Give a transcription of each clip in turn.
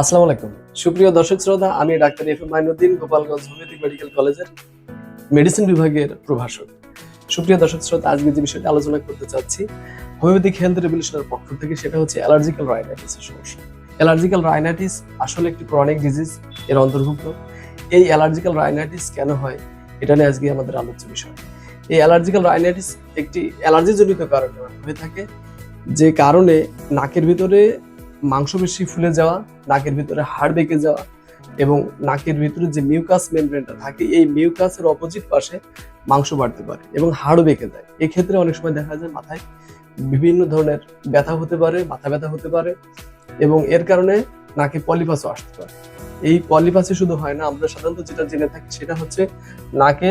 আসসালামু আলাইকুম। সুপ্রিয় দর্শক শ্রোতা, আমি doctor F M Gopalganj homeopathic medical কলেজের মেডিসিন বিভাগের প্রভাষক। সুপ্রিয় দর্শক শ্রোতা, আজকে যে বিষয়টি আলোচনা করতে চাচ্ছি, হোমিওপ্যাথিক হেলথ রেভলিউশনের পক্ষ থেকে, সেটা হচ্ছে অ্যালার্জিক্যাল রাইনাইটিসের সমস্যা। অ্যালার্জিক্যাল রাইনাইটিস আসলে একটি ক্রনিক ডিজিজ, এর অন্তর্ভুক্ত। এই অ্যালার্জিক্যাল রাইনাইটিস কেন হয়, এটা নিয়ে আজকে আমাদের আলোচ্য বিষয়। এই অ্যালার্জিক্যাল রাইনাইটিস একটি অ্যালার্জিজনিত কারণে হয়ে থাকে, যে কারণে নাকের ভিতরে মাংসপেশি ফুলে যাওয়া নাকের ভিতরে হাড় বেঁকে যাওয়া এবং নাকের ভিতরে যে মিউকাস মেমব্রেনটা থাকে, এই মিউকাসের অপোজিট পাশে মাংস বাড়তে পারে এবং হাড়ও বেঁকে যায়। এক্ষেত্রে অনেক সময় দেখা যায় মাথায় বিভিন্ন ধরনের ব্যথা হতে পারে, মাথা ব্যথা হতে পারে এবং এর কারণে নাকে পলিপাসও আসতে পারে। এই পলিপাসে শুধু হয় না, আমরা সাধারণত যেটা জেনে থাকি সেটা হচ্ছে নাকে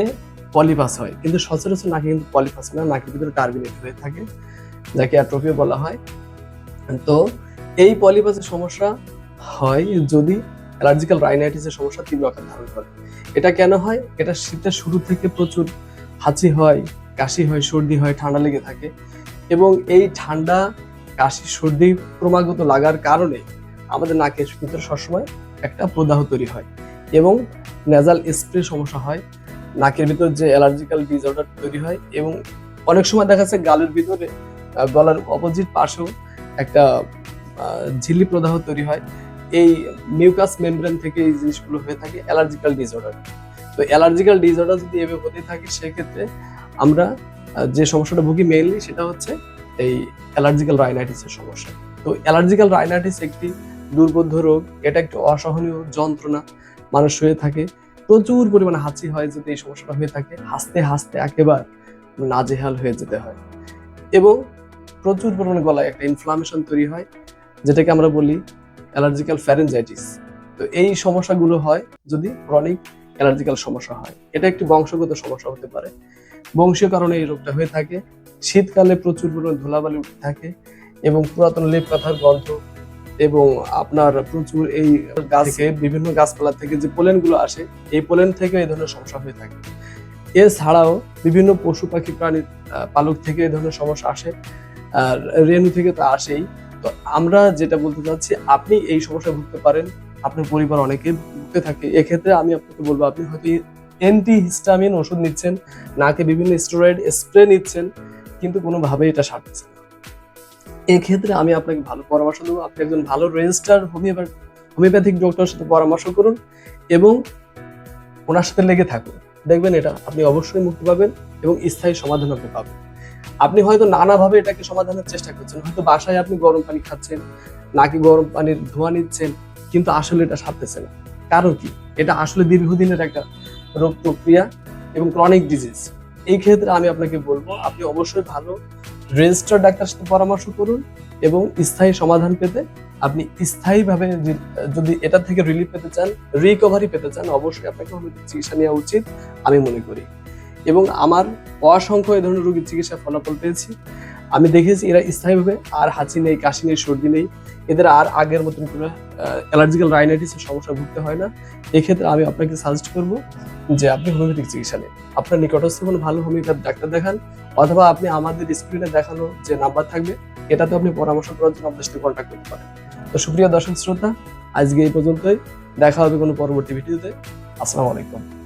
পলিপাস হয়। কিন্তু সচরাচর নাকে কিন্তু পলিপাস না, নাকের ভিতরে টার্বিনেট হয়ে থাকে, যাকে অ্যাট্রোপিও বলা হয়। তো এই পলিপাসের সমস্যা হয় যদি অ্যালার্জিক্যাল রাইনাইটিসের সমস্যা তীব্র আকার ধারণ করে। এটা কেন হয়? এটা শীতের শুরু থেকে প্রচুর হাঁচি হয়, কাশি হয়, সর্দি হয়, ঠান্ডা লেগে থাকে এবং এই ঠান্ডা, কাশি, সর্দি ক্রমাগত লাগার কারণে আমাদের নাকের ভিতরে সবসময় একটা প্রদাহ তৈরি হয় এবং নেজাল স্প্রে সমস্যা হয়, নাকের ভিতর যে অ্যালার্জিক্যাল ডিসঅর্ডার তৈরি হয় এবং অনেক সময় দেখা যাচ্ছে গালের ভিতরে গলার অপোজিট পাশেও একটা ঝিল্লি প্রদাহ তৈরি হয়। এই মিউকাস মেমব্রেন থেকে এই জিনিসগুলো হয়ে থাকে অ্যালার্জিক্যাল ডিসঅর্ডার তো অ্যালার্জিক্যাল ডিসঅর্ডার যদি এভাবে হতে থাকে, সেক্ষেত্রে আমরা যে সমস্যাটা ভুগি মেইনলি সেটা হচ্ছে এই অ্যালার্জিক্যাল রাইনাইটিসের সমস্যা। তো অ্যালার্জিক্যাল রাইনাইটিস একটি দুর্বোধ্য রোগ, এটা একটি অসহনীয় যন্ত্রণা। মানুষ হয়ে থাকে, প্রচুর পরিমাণে হাঁচি হয় যদি এই সমস্যাটা হয়ে থাকে, হাসতে হাসতে একেবারে নাজেহাল হয়ে যেতে হয়। এবং প্রচুর পরিমাণে গলায় একটা ইনফ্লামেশন তৈরি হয়, যেটাকে আমরা বলি অ্যালার্জিক্যাল ফ্যারেঞ্জাইটিস তো এই সমস্যাগুলো হয় যদি ক্রনিক অ্যালার্জিক্যাল সমস্যা হয়। এটা একটি বংশগত সমস্যা হতে পারে। বংশীয় কারণে এই রোগটা হয়ে থাকে। শীতকালে প্রচুর পরিমাণে ধুলাবালি উঠে থাকে এবং পুরাতন লেপ কাঁথার গন্ধ এবং আপনার প্রচুর এই গাছ বিভিন্ন গাছপালা থেকে যে পোলেনগুলো আসে, এই পোলেন থেকে এই ধরনের সমস্যা হয়ে থাকে। এছাড়াও বিভিন্ন পশু পাখি প্রাণী পালক থেকে এই ধরনের সমস্যা আসে। আর রেণু থেকে তো আসেই। তো আমরা যেটা বলতে চাচ্ছি, আপনি এই সমস্যায় ভুগতে পারেন। আপনার পরিবার অনেকে ভুগতে থাকে। এক্ষেত্রে আমি আপনাকে বলব, আপনি হয়তো অ্যান্টি হিস্টামিন ওষুধ নিচ্ছেন, নাকে বিভিন্ন স্টেরয়েড স্প্রে নিচ্ছেন, কিন্তু কোনোভাবেই এটা সারতেছে না। এক্ষেত্রে আমি আপনাকে ভালো পরামর্শ দেবো। আপনি একজন ভালো রেজিস্টার হোমিওপ্যাথ, হোমিওপ্যাথিক ডক্টরের সাথে পরামর্শ করুন এবং ওনার সাথে লেগে থাকুন। দেখবেন এটা আপনি অবশ্যই মুক্তি পাবেন এবং স্থায়ী সমাধান আপনি পাবেন। আপনি হয়তো নানাভাবে এটাকে সমাধানের চেষ্টা করছেন। হয়তো বাসায় আপনি গরম পানি খাচ্ছেন, নাকি গরম পানির ধোঁয়া নিচ্ছেন, কিন্তু আসলে এটা সারতেছে না। কারণ কি? এটা আসলে দীর্ঘদিনের একটা রোগ প্রক্রিয়া এবং ক্রনিক ডিজিজ এই ক্ষেত্রে আমি আপনাকে বলব, আপনি অবশ্যই ভালো রেজিস্টার ডাক্তার সাথে পরামর্শ করুন এবং স্থায়ী সমাধান পেতে। আপনি স্থায়ীভাবে যদি এটা থেকে রিলিফ পেতে চান রিকভারি পেতে চান, অবশ্যই আপনাকে চিকিৎসা নেওয়া উচিত, আমি মনে করি। এবং আমার অসংখ্য এ ধরনের রোগীর চিকিৎসা ফলাফল পেয়েছি। আমি দেখেছি এরা স্থায়ীভাবে আর হাঁচি নেই, কাশি নেই, সর্দি নেই। এদের আর আগের মতন কোনো অ্যালার্জিক্যাল রাইনাইটিসের সমস্যা ভুগতে হয় না। এক্ষেত্রে আমি আপনাকে সাজেস্ট করব যে আপনি হোমিওপ্যাথিক চিকিৎসা নেন। আপনার নিকটস্থ কোনো ভালো হোমিওপ্যাথ ডাক্তার দেখান অথবা আপনি আমাদের স্ক্রিনে দেখানো যে নাম্বার থাকবে, এটাতে আপনি পরামর্শ করার জন্য আপনার সাথে কন্ট্যাক্ট করতে পারেন। তো সুপ্রিয় দর্শক শ্রোতা, আজকে এই পর্যন্তই। দেখা হবে কোনো পরবর্তী ভিডিওতে। আসসালামু আলাইকুম।